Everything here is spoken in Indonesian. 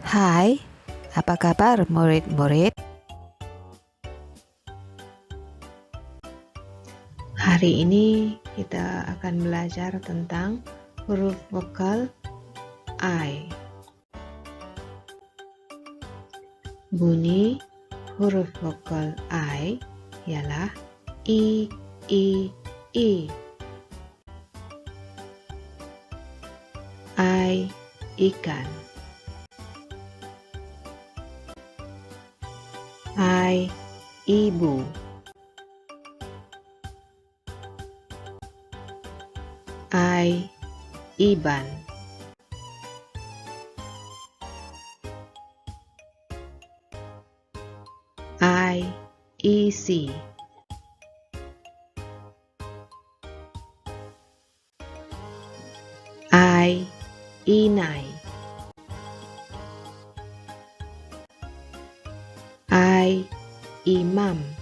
Hai, apa kabar murid-murid? Hari ini kita akan belajar tentang huruf vokal I. Bunyi huruf vokal I ialah I, I, I. I ikan. ay ibu. Ay iban. Ay easy. Ay inay. Imam.